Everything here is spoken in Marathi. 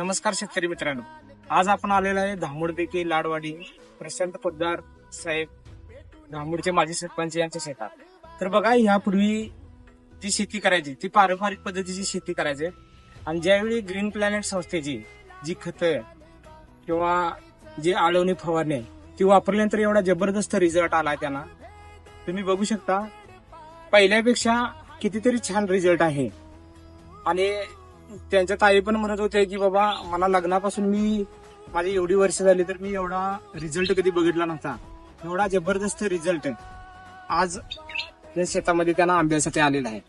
नमस्कार शेतकरी मित्रांनो. आज आपण आलेलो आहे धामोडपैकी लाडवाडी प्रशांत पोद्दार साहेब धामोडचे माजी सरपंच यांच्या शेतात. तर बघा यापूर्वी जी शेती करायची ती पारंपरिक पद्धतीची शेती करायची. आणि ज्यावेळी ग्रीन प्लॅनेट संस्थेची जी खतं किंवा जी आळवणी फवारणी ती वापरल्यानंतर एवढा जबरदस्त रिझल्ट आला त्यांना. तुम्ही बघू शकता पहिल्यापेक्षा कितीतरी छान रिझल्ट आहे. आणि त्यांच्या ताई पण म्हणत होते की बाबा मला लग्नापासून मी माझी एवढी वर्ष झाली तर मी एवढा रिझल्ट कधी बघितला नव्हता. एवढा जबरदस्त रिझल्ट आज या शेतामध्ये त्यांना आंब्यासाठी आलेला आहे.